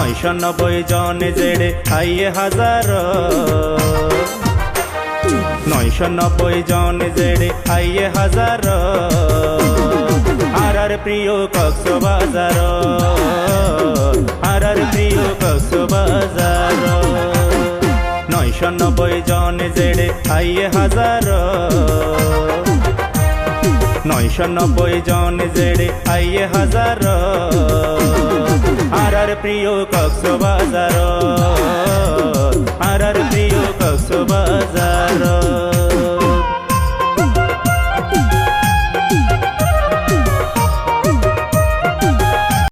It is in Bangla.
নয়শো নব্বই জন জেড়ে আইয়ে হাজার। নয়শো নব্বই জন জেড়ে আইয়ে হাজার। আর আর প্রিয় কক্সবাজার। আর আর প্রিয় কক্সবাজার। নয়শো নব্বই জন জেড়ে আইয়ে হাজার। নয়শো নব্বই জন জেড়ে আইয়ে হাজার। প্রিয় কক্স বাজার আর প্রিয় কক্স বাজার